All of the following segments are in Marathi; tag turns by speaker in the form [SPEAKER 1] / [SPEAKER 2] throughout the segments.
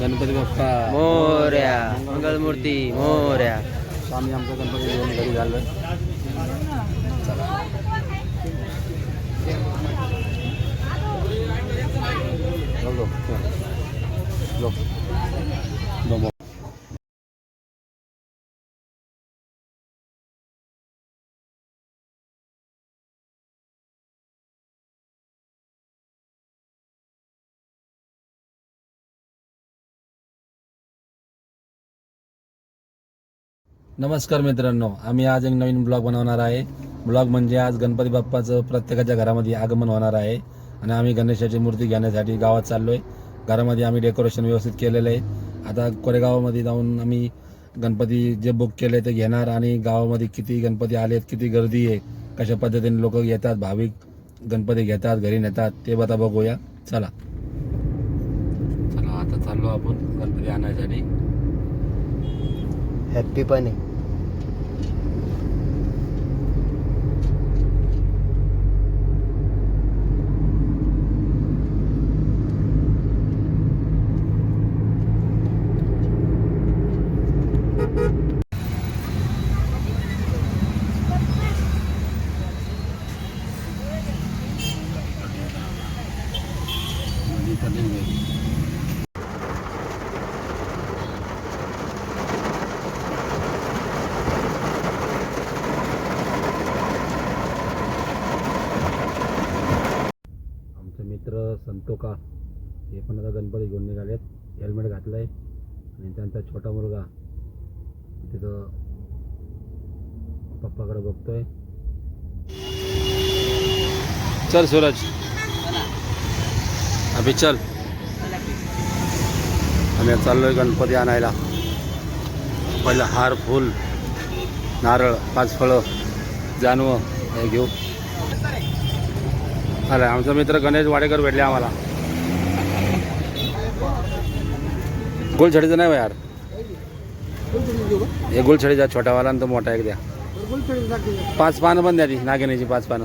[SPEAKER 1] गणपती बाप्पा
[SPEAKER 2] मोर्या मंगलमूर्ती मोर्या
[SPEAKER 1] आम्ही आमचा गणपती घेऊन घरी झालोय चला नमस्कार मित्रांनो आम्ही आज एक नवीन ब्लॉग बनवणार आहे. ब्लॉग म्हणजे आज गणपती बाप्पाचं प्रत्येकाच्या घरामध्ये आगमन होणार आहे आणि आम्ही गणेशाची मूर्ती घेण्यासाठी गावात चाललोय. घरामध्ये आम्ही डेकोरेशन व्यवस्थित केलेलं आहे. आता कोरेगावामध्ये जाऊन आम्ही गणपती जे बुक केले ते घेणार आणि गावामध्ये किती गणपती आलेत किती गर्दी आहे कशा पद्धतीने लोक येतात भाविक गणपती घेतात घरी नेतात ते आता बघूया. चला. चला आता चाललो आपण गणपती आणण्यासाठी
[SPEAKER 2] हॅप्पी पण आहे.
[SPEAKER 1] आमचे मित्र संतोका हे पण आता गणपती घेऊन निघालेत. हेल्मेट घातलंय. आणि त्यांचा छोटा मुलगा तिथं पप्पाकडे बघतोय. चल सूरज. अभि चल. आम्ही चाललो आहे गणपती आणायला. पहिलं हार फूल नारळ पाच फळं जानवं हे घेऊ. अरे आमचा मित्र गणेश वाडेकर भेटले आम्हाला. गुलछडीचं नाही यार. हे गुलछडीचा छोटावाला आणि तो मोठा एक द्या. पाच पानं पण द्या ती नागिनीची पाच पानं.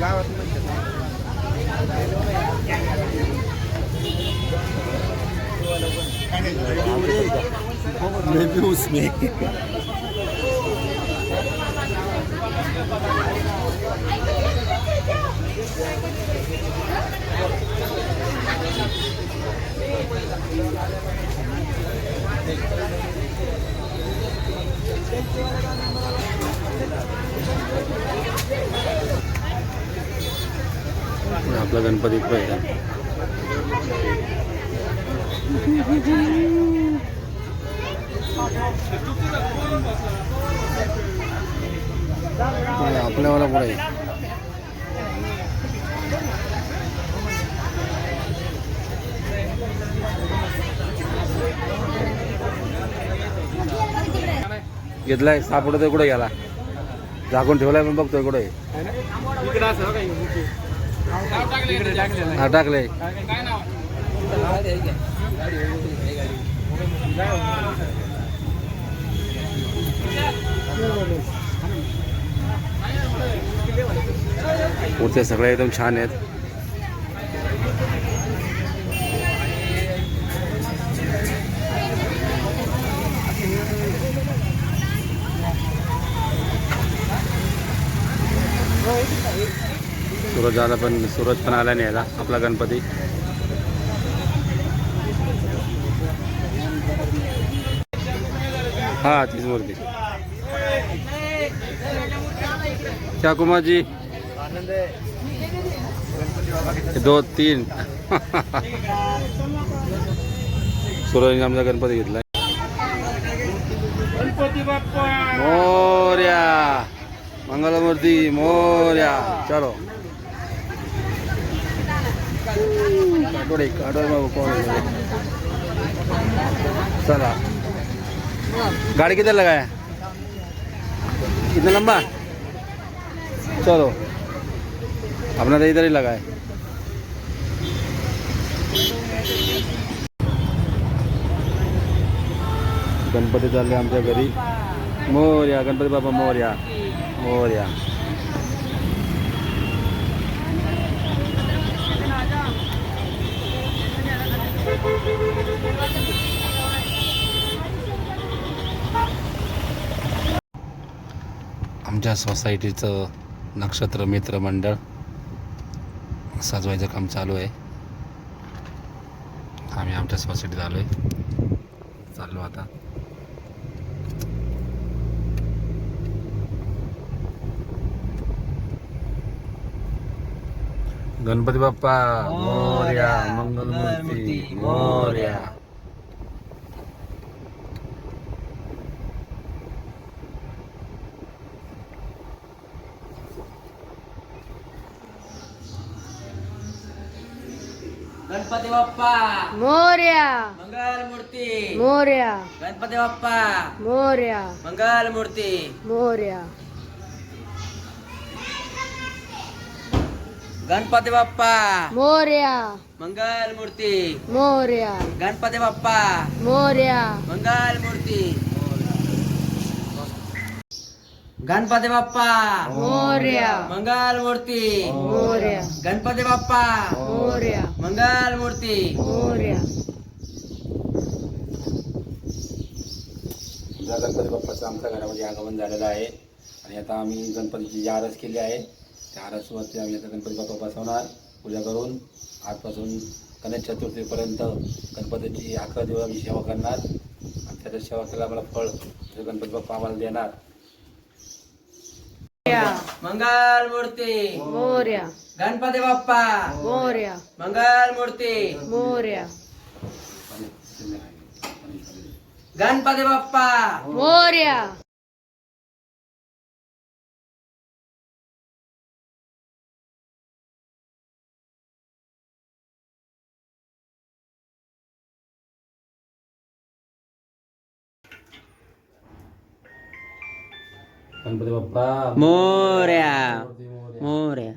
[SPEAKER 1] गावात आपला गणपती पहिला. आपल्यावाला पुढे. घेतलाय सापडतोय कुठे गेला? झाकून ठेवलाय पण बघतोय कुठे. हा टाकले. मूर्त्या सगळ्या एकदम छान आहेत. सूरज आला पण सूरज पण आला न्यायला आपला गणपती. हा तीच मूर्ती. शाकुमाजी. दो तीन. सूरज आमचा गणपती घेतला. मोर्या. मंगलमूर्ती मोर्या. चलो. गाड़ी किधर लगाया इतना लंबा चलो अपना तो इधर ही लगा है गणपती चालले आमच्या घरी मोर्या गणपती बाबा मोर्या मोर्या आमच्या सोसायटीचं नक्षत्र मित्र मंडळ सजवायचं काम चालू आहे. आम्ही आमच्या सोसायटीत आलो आहे चाललो आता. गणपती बाप्पा मोर्या मंगलमूर्ती मोर्या
[SPEAKER 2] गणपती बाप्पा
[SPEAKER 3] मोर्या
[SPEAKER 2] मंगल मूर्ती
[SPEAKER 3] मोर्या
[SPEAKER 2] गणपती बाप्पा
[SPEAKER 3] मोर्या
[SPEAKER 2] मंगल मूर्ती
[SPEAKER 3] मोर्या
[SPEAKER 2] गणपती बाप्पा.
[SPEAKER 3] मोर्या.
[SPEAKER 2] मंगल मूर्ती.
[SPEAKER 3] मोर्या.
[SPEAKER 2] गणपती बाप्पा.
[SPEAKER 3] मोर्या.
[SPEAKER 2] मंगल मूर्ती. गणपती बाप्पा.
[SPEAKER 3] मोर्या.
[SPEAKER 2] मंगल मूर्ती.
[SPEAKER 3] मोर्या.
[SPEAKER 2] गणपती बाप्पा.
[SPEAKER 3] मोर्या.
[SPEAKER 2] मंगल मूर्ती.
[SPEAKER 3] मोर्या.
[SPEAKER 1] गणपती बाप्पाचं आमच्या घरामध्ये आगमन झालेलं आहे. आणि आता आम्ही गणपतीची जी आरस केली आहे. त्या आरसवरती आम्ही आता गणपती बाप्पा बसवणार. पूजा करून आजपासून गणेश चतुर्थीपर्यंत गणपतीची अकरा दिवस आम्ही सेवा करणार. आणि त्याच्या सेवा केला आम्हाला फळ गणपती बाप्पा आम्हाला देणार.
[SPEAKER 2] मंगल मूर्ती.
[SPEAKER 3] मोर्या.
[SPEAKER 2] गणपती बाप्पा.
[SPEAKER 3] मोर्या.
[SPEAKER 2] मंगल मूर्ती.
[SPEAKER 3] मोर्या.
[SPEAKER 2] गणपती बाप्पा.
[SPEAKER 3] मोर्या.
[SPEAKER 1] गणपती बाप्पा. मोर्या.
[SPEAKER 2] मोरया.